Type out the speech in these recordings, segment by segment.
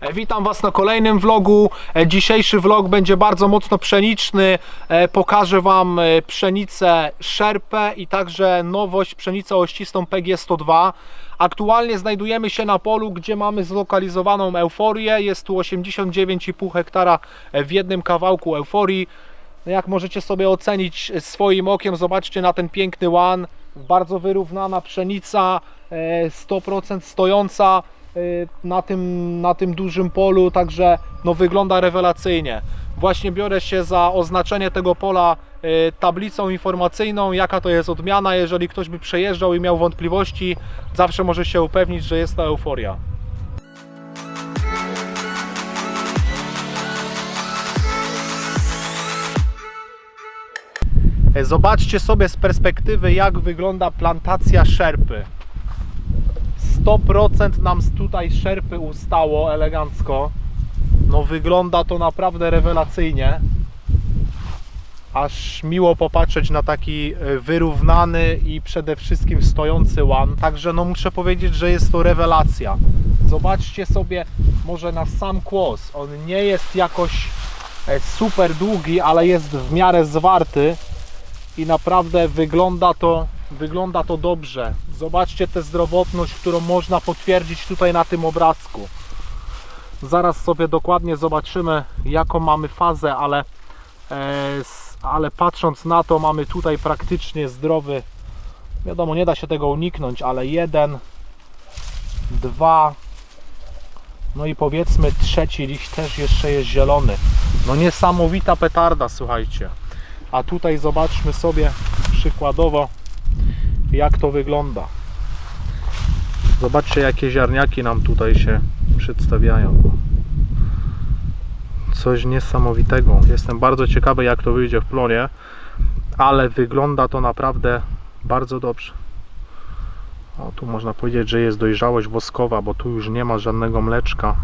E, Witam Was na kolejnym vlogu. E, Dzisiejszy vlog będzie bardzo mocno pszeniczny. E, Pokażę Wam pszenicę Szerpę i także nowość pszenicę ościstą PG102. Aktualnie znajdujemy się na polu, gdzie mamy zlokalizowaną euforię. Jest tu 89,5 hektara w jednym kawałku euforii. Jak możecie sobie ocenić swoim okiem, zobaczcie na ten piękny łan. Bardzo wyrównana pszenica, e, 100% stojąca na tym, na tym dużym polu, także no, wygląda rewelacyjnie. Właśnie biorę się za oznaczenie tego pola e, tablicą informacyjną, jaka to jest odmiana. Jeżeli ktoś by przejeżdżał i miał wątpliwości, zawsze może się upewnić, że jest to euforia. Zobaczcie sobie z perspektywy, jak wygląda plantacja szerpy. 100% nam tutaj szerpy ustało elegancko. No wygląda to naprawdę rewelacyjnie. Aż miło popatrzeć na taki e, wyrównany i przede wszystkim stojący łan. Także no muszę powiedzieć, że jest to rewelacja. Zobaczcie sobie może na sam kłos. On nie jest jakoś e, super długi, ale jest w miarę zwarty i naprawdę wygląda to, wygląda to dobrze. Zobaczcie tę zdrowotność, którą można potwierdzić tutaj na tym obrazku. Zaraz sobie dokładnie zobaczymy, jaką mamy fazę, ale, e, ale patrząc na to, mamy tutaj praktycznie zdrowy. Wiadomo, nie da się tego uniknąć, ale jeden, dwa, no i powiedzmy trzeci liść też jeszcze jest zielony. No niesamowita petarda, słuchajcie. A tutaj zobaczmy sobie przykładowo jak to wygląda. Zobaczcie jakie ziarniaki nam tutaj się przedstawiają. Coś niesamowitego. Jestem bardzo ciekawy jak to wyjdzie w plonie, ale wygląda to naprawdę bardzo dobrze. O, tu można powiedzieć, że jest dojrzałość woskowa, bo tu już nie ma żadnego mleczka.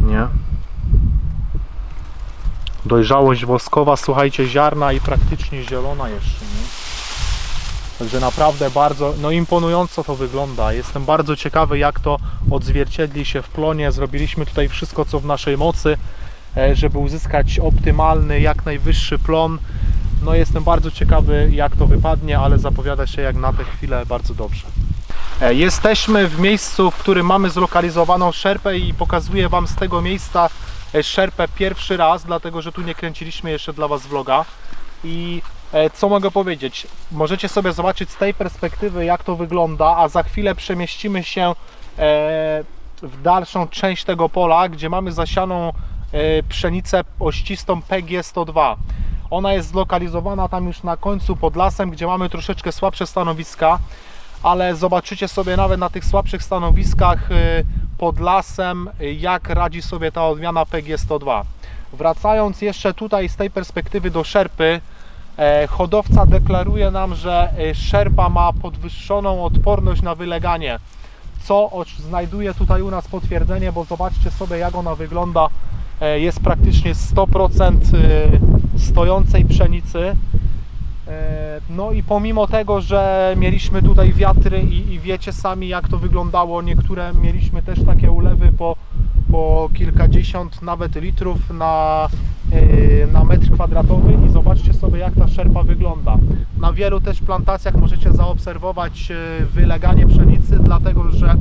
Nie? dojrzałość woskowa, słuchajcie, ziarna i praktycznie zielona jeszcze? Także naprawdę bardzo, no imponująco to wygląda. Jestem bardzo ciekawy, jak to odzwierciedli się w plonie. Zrobiliśmy tutaj wszystko, co w naszej mocy, e, żeby uzyskać optymalny, jak najwyższy plon. No jestem bardzo ciekawy, jak to wypadnie, ale zapowiada się jak na tę chwilę bardzo dobrze. E, Jesteśmy w miejscu, w którym mamy zlokalizowaną szerpę i pokazuję Wam z tego miejsca e, szerpę pierwszy raz, dlatego że tu nie kręciliśmy jeszcze dla Was vloga. I co mogę powiedzieć? Możecie sobie zobaczyć z tej perspektywy, jak to wygląda, a za chwilę przemieścimy się e, w dalszą część tego pola, gdzie mamy zasianą e, pszenicę ościstą PG102. Ona jest zlokalizowana tam już na końcu pod lasem, gdzie mamy troszeczkę słabsze stanowiska ale zobaczycie sobie nawet na tych słabszych stanowiskach pod lasem, jak radzi sobie ta odmiana PG102. Wracając jeszcze tutaj z tej perspektywy do szerpy, e, hodowca deklaruje nam, że e, szerpa ma podwyższoną odporność na wyleganie, co znajduje tutaj u nas potwierdzenie, bo zobaczcie sobie jak ona wygląda. E, Jest praktycznie 100% y, stojącej pszenicy. E, No i pomimo tego, że mieliśmy tutaj wiatry i, i wiecie sami jak to wyglądało, niektóre mieliśmy też takie ulewy po, po kilkadziesiąt nawet litrów na, e, na metr kwadratowy i zobaczcie sobie jak ta szerpa wygląda. Na wielu też plantacjach możecie zaobserwować e, wyleganie pszenicy, dlatego że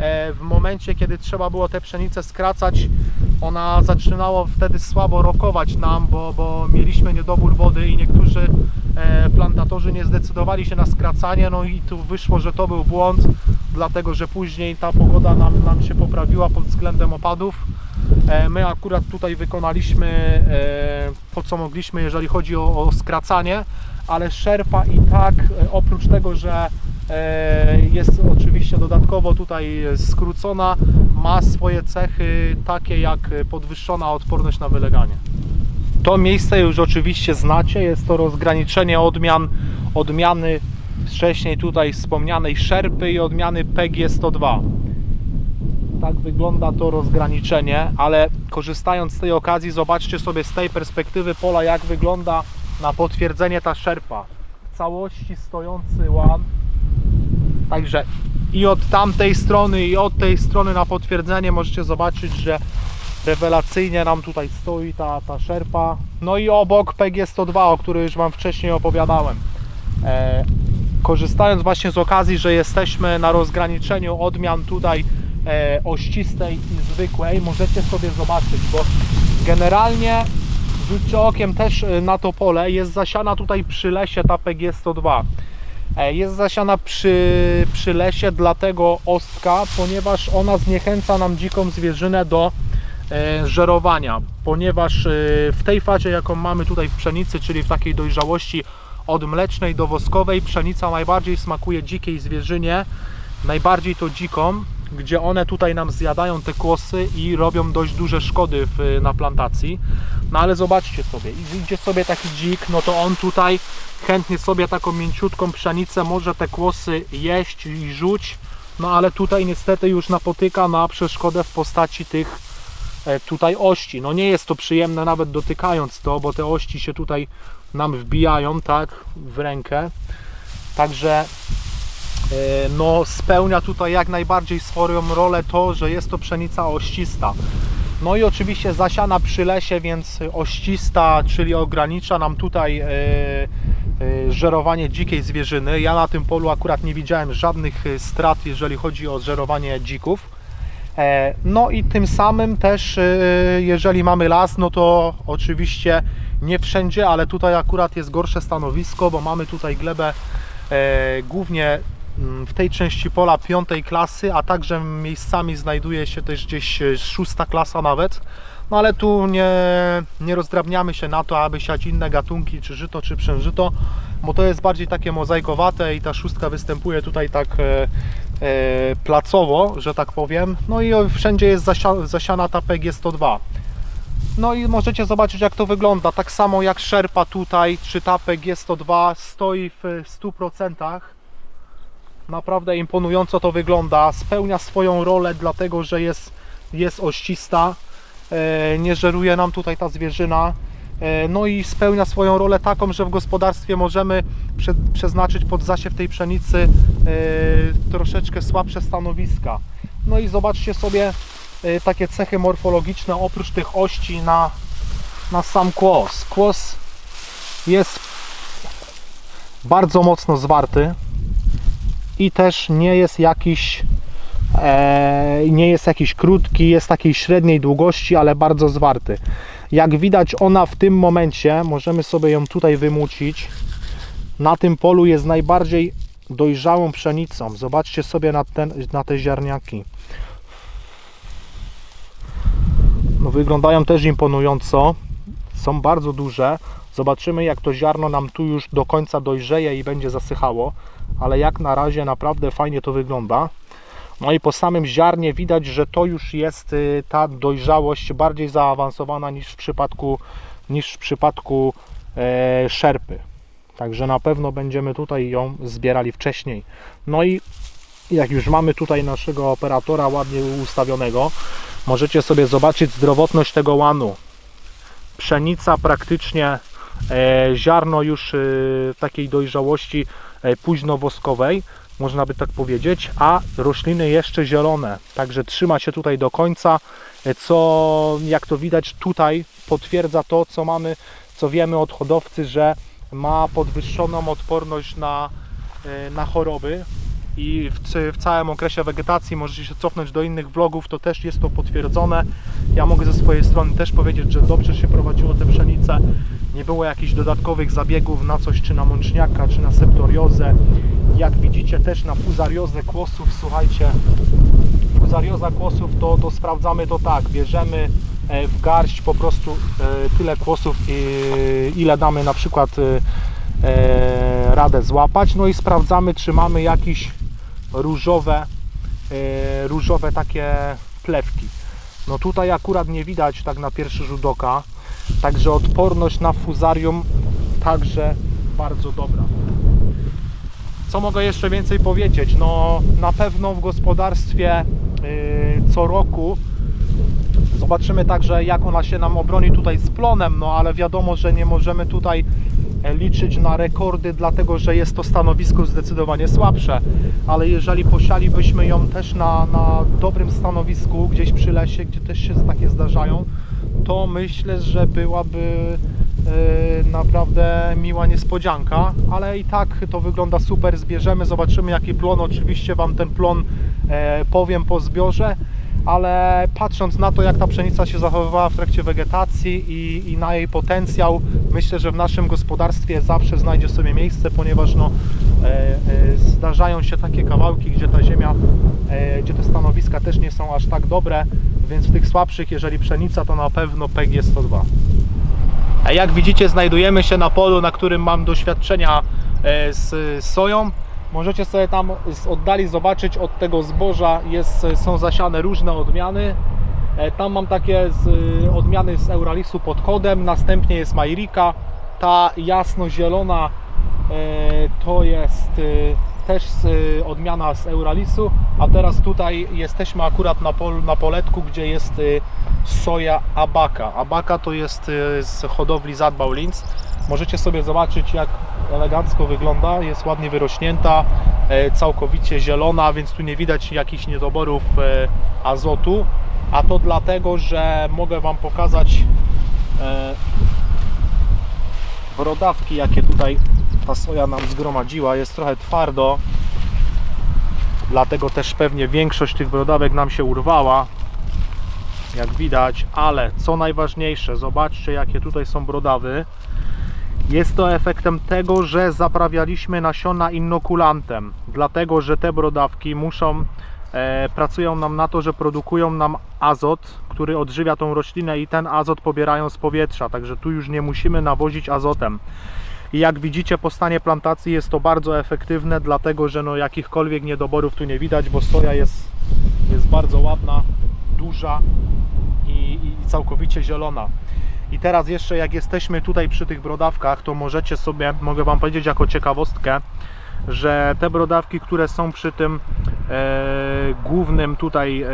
e, w momencie kiedy trzeba było tę pszenicę skracać, ona zaczynała wtedy słabo rokować nam, bo, bo mieliśmy niedobór wody i niektórzy plantatorzy nie zdecydowali się na skracanie, no i tu wyszło, że to był błąd, dlatego że później ta pogoda nam, nam się poprawiła pod względem opadów. E, My akurat tutaj wykonaliśmy e, to, co mogliśmy, jeżeli chodzi o, o skracanie, ale szerpa i tak, e, oprócz tego, że jest oczywiście dodatkowo tutaj skrócona, ma swoje cechy takie jak podwyższona odporność na wyleganie. To miejsce już oczywiście znacie, jest to rozgraniczenie odmian, odmiany wcześniej tutaj wspomnianej szerpy i odmiany PG102 tak wygląda to rozgraniczenie, ale korzystając z tej okazji, zobaczcie sobie z tej perspektywy pola, jak wygląda na potwierdzenie ta szerpa. W całości stojący łan. Także i od tamtej strony i od tej strony na potwierdzenie możecie zobaczyć, że rewelacyjnie nam tutaj stoi ta, ta szerpa. No i obok PG102, o której już Wam wcześniej opowiadałem. E, korzystając właśnie z okazji, że jesteśmy na rozgraniczeniu odmian tutaj e, ościstej i zwykłej, możecie sobie zobaczyć, bo generalnie rzućcie okiem też e, na to pole, jest zasiana tutaj przy lesie ta PG102. E, Jest zasiana przy, przy lesie dlatego ostka, ponieważ ona zniechęca nam dziką zwierzynę do e, żerowania, ponieważ e, w tej fazie jaką mamy tutaj w pszenicy, czyli w takiej dojrzałości od mlecznej do woskowej, pszenica najbardziej smakuje dzikiej zwierzynie, najbardziej to dziką, gdzie one tutaj nam zjadają te kłosy i robią dość duże szkody w, na plantacji. No ale zobaczcie sobie, idzie sobie taki dzik, no to on tutaj chętnie sobie taką mięciutką pszenicę może te kłosy jeść i rzuć, no ale tutaj niestety już napotyka na przeszkodę w postaci tych e, tutaj ości. No nie jest to przyjemne nawet dotykając to, bo te ości się tutaj nam wbijają, tak, w rękę. Także e, no spełnia tutaj jak najbardziej swoją rolę to, że jest to pszenica oścista. No i oczywiście zasiana przy lesie, więc oścista, czyli ogranicza nam tutaj e, e, żerowanie dzikiej zwierzyny. Ja na tym polu akurat nie widziałem żadnych strat, jeżeli chodzi o żerowanie dzików. No i tym samym też, jeżeli mamy las, no to oczywiście nie wszędzie, ale tutaj akurat jest gorsze stanowisko, bo mamy tutaj glebę e, głównie mm, w tej części pola piątej klasy, a także miejscami znajduje się też gdzieś e, szósta klasa nawet. No ale tu nie, nie rozdrabniamy się na to, aby siać inne gatunki, czy żyto, czy przężyto, bo to jest bardziej takie mozaikowate i ta szóstka występuje tutaj tak e, e, placowo, że tak powiem. No i wszędzie jest zasia, zasiana ta PG102. No i możecie zobaczyć jak to wygląda. Tak samo jak szerpa tutaj, czy ta PG102 stoi w 100%. Naprawdę imponująco to wygląda. Spełnia swoją rolę, dlatego że jest, jest oścista. E, Nie żeruje nam tutaj ta zwierzyna. E, No i spełnia swoją rolę taką, że w gospodarstwie możemy prze, przeznaczyć pod zasiew tej pszenicy e, troszeczkę słabsze stanowiska. No i zobaczcie sobie takie cechy morfologiczne oprócz tych ości na, na sam kłos. Kłos jest bardzo mocno zwarty i też nie jest jakiś e, nie jest jakiś krótki, jest takiej średniej długości, ale bardzo zwarty. Jak widać ona w tym momencie, możemy sobie ją tutaj wymucić, na tym polu jest najbardziej dojrzałą pszenicą. Zobaczcie sobie na, ten, na te ziarniaki. No, wyglądają też imponująco. Są bardzo duże. Zobaczymy jak to ziarno nam tu już do końca dojrzeje i będzie zasychało. Ale jak na razie naprawdę fajnie to wygląda. No i po samym ziarnie widać, że to już jest y, ta dojrzałość bardziej zaawansowana niż w przypadku, niż w przypadku e, szerpy. Także na pewno będziemy tutaj ją zbierali wcześniej. No i jak już mamy tutaj naszego operatora ładnie ustawionego, możecie sobie zobaczyć zdrowotność tego łanu. Pszenica praktycznie, e, ziarno już e, takiej dojrzałości e, późnowoskowej, można by tak powiedzieć, a rośliny jeszcze zielone. Także trzyma się tutaj do końca, co jak to widać tutaj potwierdza to, co mamy, co wiemy od hodowcy, że ma podwyższoną odporność na, na choroby i w, w całym okresie wegetacji możecie się cofnąć do innych vlogów, to też jest to potwierdzone. Ja mogę ze swojej strony też powiedzieć, że dobrze się prowadziło te pszenice. Nie było jakichś dodatkowych zabiegów na coś, czy na mączniaka, czy na septoriozę. Jak widzicie też na fuzariozę kłosów, słuchajcie, fuzarioza kłosów to, to sprawdzamy to tak, bierzemy e, w garść po prostu e, tyle kłosów, ile damy na przykład e, radę złapać, no i sprawdzamy czy mamy jakieś różowe, e, różowe takie plewki. No tutaj akurat nie widać tak na pierwszy rzut oka, także odporność na fuzarium także bardzo dobra. Co mogę jeszcze więcej powiedzieć? No na pewno w gospodarstwie yy, co roku zobaczymy także jak ona się nam obroni tutaj z plonem, no ale wiadomo, że nie możemy tutaj e, liczyć na rekordy, dlatego że jest to stanowisko zdecydowanie słabsze, ale jeżeli posialibyśmy ją też na, na dobrym stanowisku, gdzieś przy lesie, gdzie też się takie zdarzają, to myślę, że byłaby e, naprawdę miła niespodzianka, ale i tak to wygląda super, zbierzemy, zobaczymy jaki plon, oczywiście Wam ten plon e, powiem po zbiorze, ale patrząc na to jak ta pszenica się zachowywała w trakcie wegetacji i, i na jej potencjał, myślę, że w naszym gospodarstwie zawsze znajdzie sobie miejsce, ponieważ no, e, e, zdarzają się takie kawałki, gdzie ta ziemia, e, gdzie te stanowiska też nie są aż tak dobre, więc w tych słabszych, jeżeli pszenica, to na pewno PEG 102. A jak widzicie, znajdujemy się na polu, na którym mam doświadczenia e, z soją. Możecie sobie tam z oddali zobaczyć od tego zboża jest, są zasiane różne odmiany. E, Tam mam takie z, odmiany z Euralisu pod kodem, następnie jest Majrika. Ta jasno-zielona e, to jest e, też e, odmiana z Euralisu, a teraz tutaj jesteśmy akurat na, polu, na poletku, gdzie jest e, soja Abaka. Abaka to jest e, z hodowli Zadbał Linz. Możecie sobie zobaczyć jak elegancko wygląda, jest ładnie wyrośnięta, e, całkowicie zielona, więc tu nie widać jakichś niedoborów e, azotu, a to dlatego, że mogę Wam pokazać e, brodawki, jakie tutaj ta soja nam zgromadziła. Jest trochę twardo, dlatego też pewnie większość tych brodawek nam się urwała, jak widać, ale co najważniejsze, zobaczcie jakie tutaj są brodawy. Jest to efektem tego, że zaprawialiśmy nasiona inokulantem, dlatego że te brodawki muszą, e, pracują nam na to, że produkują nam azot, który odżywia tą roślinę i ten azot pobierają z powietrza, także tu już nie musimy nawozić azotem. I jak widzicie po stanie plantacji jest to bardzo efektywne, dlatego że no jakichkolwiek niedoborów tu nie widać, bo soja jest, jest bardzo ładna, duża i, i całkowicie zielona. I teraz jeszcze jak jesteśmy tutaj przy tych brodawkach, to możecie sobie, mogę Wam powiedzieć jako ciekawostkę, że te brodawki, które są przy tym e, głównym tutaj, e,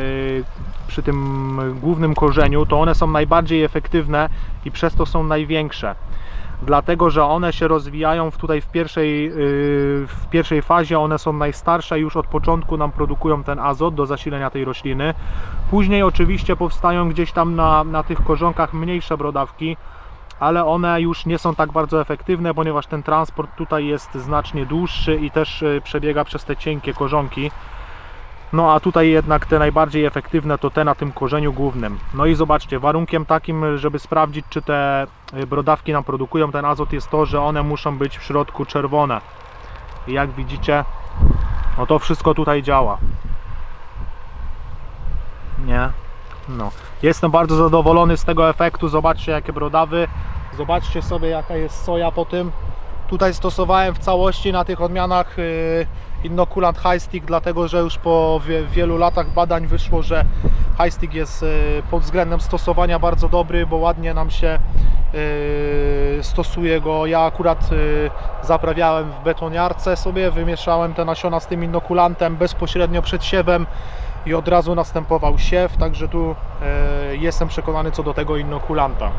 przy tym głównym korzeniu, to one są najbardziej efektywne i przez to są największe. Dlatego, że one się rozwijają w tutaj w pierwszej, yy, w pierwszej fazie, one są najstarsze, już od początku nam produkują ten azot do zasilenia tej rośliny. Później oczywiście powstają gdzieś tam na, na tych korzonkach mniejsze brodawki, ale one już nie są tak bardzo efektywne, ponieważ ten transport tutaj jest znacznie dłuższy i też yy, przebiega przez te cienkie korzonki. No a tutaj jednak te najbardziej efektywne to te na tym korzeniu głównym. No i zobaczcie, warunkiem takim, żeby sprawdzić czy te y, brodawki nam produkują ten azot jest to, że one muszą być w środku czerwone. I jak widzicie, no to wszystko tutaj działa. Nie? No. Jestem bardzo zadowolony z tego efektu. Zobaczcie jakie brodawy. Zobaczcie sobie jaka jest soja po tym. Tutaj stosowałem w całości na tych odmianach y, inokulant High Stick, dlatego że już po wie, wielu latach badań wyszło, że High Stick jest y, pod względem stosowania bardzo dobry, bo ładnie nam się y, stosuje go. Ja akurat zaprawiałem w betoniarce sobie, wymieszałem te nasiona z tym inokulantem bezpośrednio przed siewem i od razu następował siew, także tu jestem przekonany co do tego inokulanta.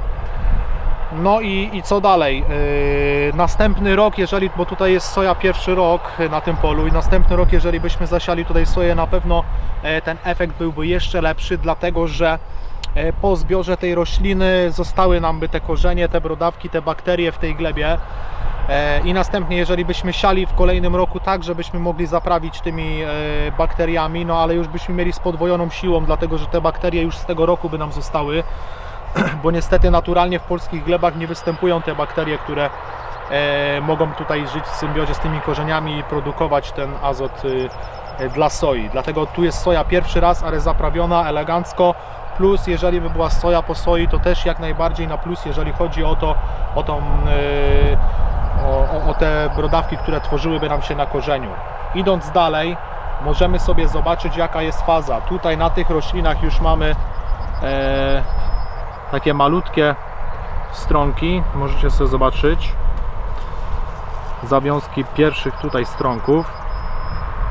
No i, i co dalej? Yy, następny rok, jeżeli, bo tutaj jest soja pierwszy rok na tym polu i następny rok, jeżeli byśmy zasiali tutaj soję, na pewno e, ten efekt byłby jeszcze lepszy, dlatego że e, po zbiorze tej rośliny zostały nam by te korzenie, te brodawki, te bakterie w tej glebie. E, I następnie, jeżeli byśmy siali w kolejnym roku tak, żebyśmy mogli zaprawić tymi bakteriami, no ale już byśmy mieli z podwojoną siłą, dlatego że te bakterie już z tego roku by nam zostały bo niestety naturalnie w polskich glebach nie występują te bakterie, które e, mogą tutaj żyć w symbiozie z tymi korzeniami i produkować ten azot e, dla soi. Dlatego tu jest soja pierwszy raz, ale zaprawiona elegancko. Plus, jeżeli by była soja po soi, to też jak najbardziej na plus, jeżeli chodzi o to, o, tą, o, o, o te brodawki, które tworzyłyby nam się na korzeniu. Idąc dalej, możemy sobie zobaczyć jaka jest faza. Tutaj na tych roślinach już mamy e, takie malutkie stronki, możecie sobie zobaczyć zawiązki pierwszych tutaj stronków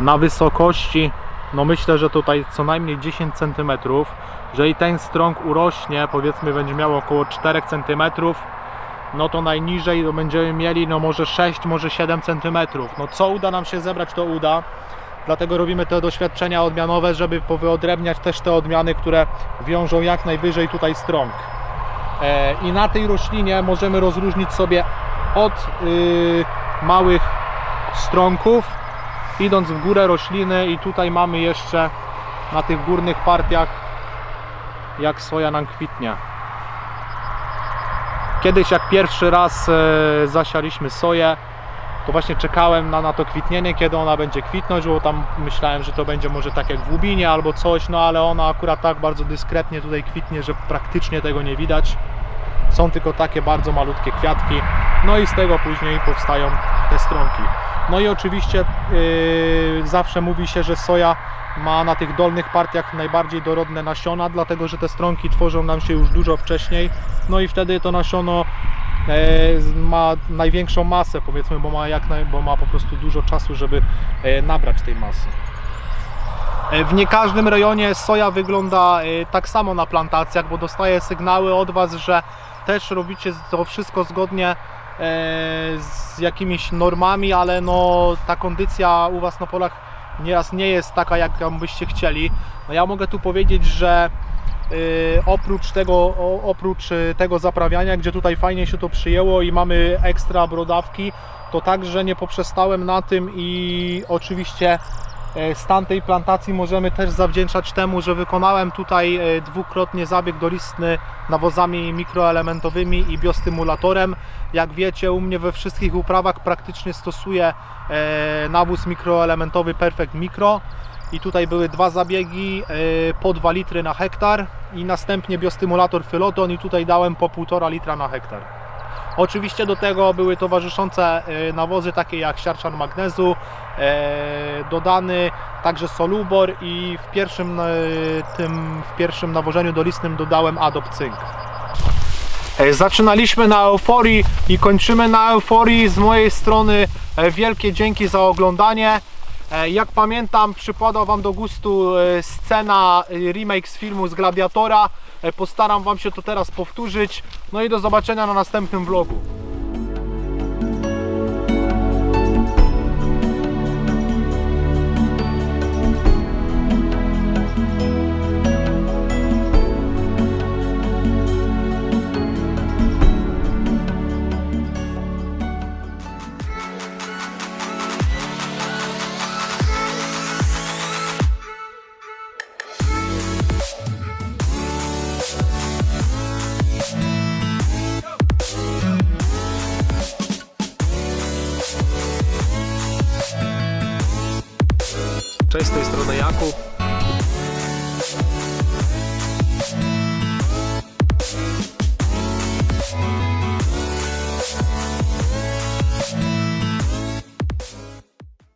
na wysokości no myślę, że tutaj co najmniej 10 cm jeżeli ten strąg urośnie, powiedzmy będzie miał około 4 cm no to najniżej będziemy mieli no może 6, może 7 cm. No co uda nam się zebrać, to uda. Dlatego robimy te doświadczenia odmianowe, żeby powyodrębniać też te odmiany, które wiążą jak najwyżej tutaj strąg. E, I na tej roślinie możemy rozróżnić sobie od y, małych strąków, idąc w górę rośliny i tutaj mamy jeszcze na tych górnych partiach jak soja nam kwitnie. Kiedyś jak pierwszy raz e, zasialiśmy soję, to właśnie czekałem na, na to kwitnienie, kiedy ona będzie kwitnąć, bo tam myślałem, że to będzie może tak jak w Łubinie albo coś, no ale ona akurat tak bardzo dyskretnie tutaj kwitnie, że praktycznie tego nie widać. Są tylko takie bardzo malutkie kwiatki, no i z tego później powstają te stronki. No i oczywiście yy, zawsze mówi się, że soja ma na tych dolnych partiach najbardziej dorodne nasiona, dlatego że te stronki tworzą nam się już dużo wcześniej, no i wtedy to nasiono ma największą masę, powiedzmy, bo ma, jak bo ma po prostu dużo czasu, żeby e, nabrać tej masy. E, W nie każdym rejonie soja wygląda e, tak samo na plantacjach, bo dostaję sygnały od Was, że też robicie to wszystko zgodnie e, z jakimiś normami, ale no ta kondycja u Was na polach nieraz nie jest taka, jak byście chcieli. No ja mogę tu powiedzieć, że oprócz tego, oprócz y, tego zaprawiania, gdzie tutaj fajnie się to przyjęło i mamy ekstra brodawki, to także nie poprzestałem na tym i oczywiście e, stan tej plantacji możemy też zawdzięczać temu, że wykonałem tutaj e, dwukrotnie zabieg dolistny nawozami mikroelementowymi i biostymulatorem. Jak wiecie, u mnie we wszystkich uprawach praktycznie stosuję e, nawóz mikroelementowy Perfect Micro i tutaj były dwa zabiegi e, po 2 litry na hektar i następnie biostymulator Fyloton i tutaj dałem po 1,5 litra na hektar. Oczywiście do tego były towarzyszące e, nawozy takie jak siarczan magnezu, e, dodany także solubor i w pierwszym, tym, w pierwszym nawożeniu dolistnym dodałem adop cynk. Zaczynaliśmy na euforii i kończymy na euforii. Z mojej strony wielkie dzięki za oglądanie. E, Jak pamiętam, przypadła Wam do gustu e, scena e, remake z filmu z Gladiatora. Postaram Wam się to teraz powtórzyć. No i do zobaczenia na następnym vlogu.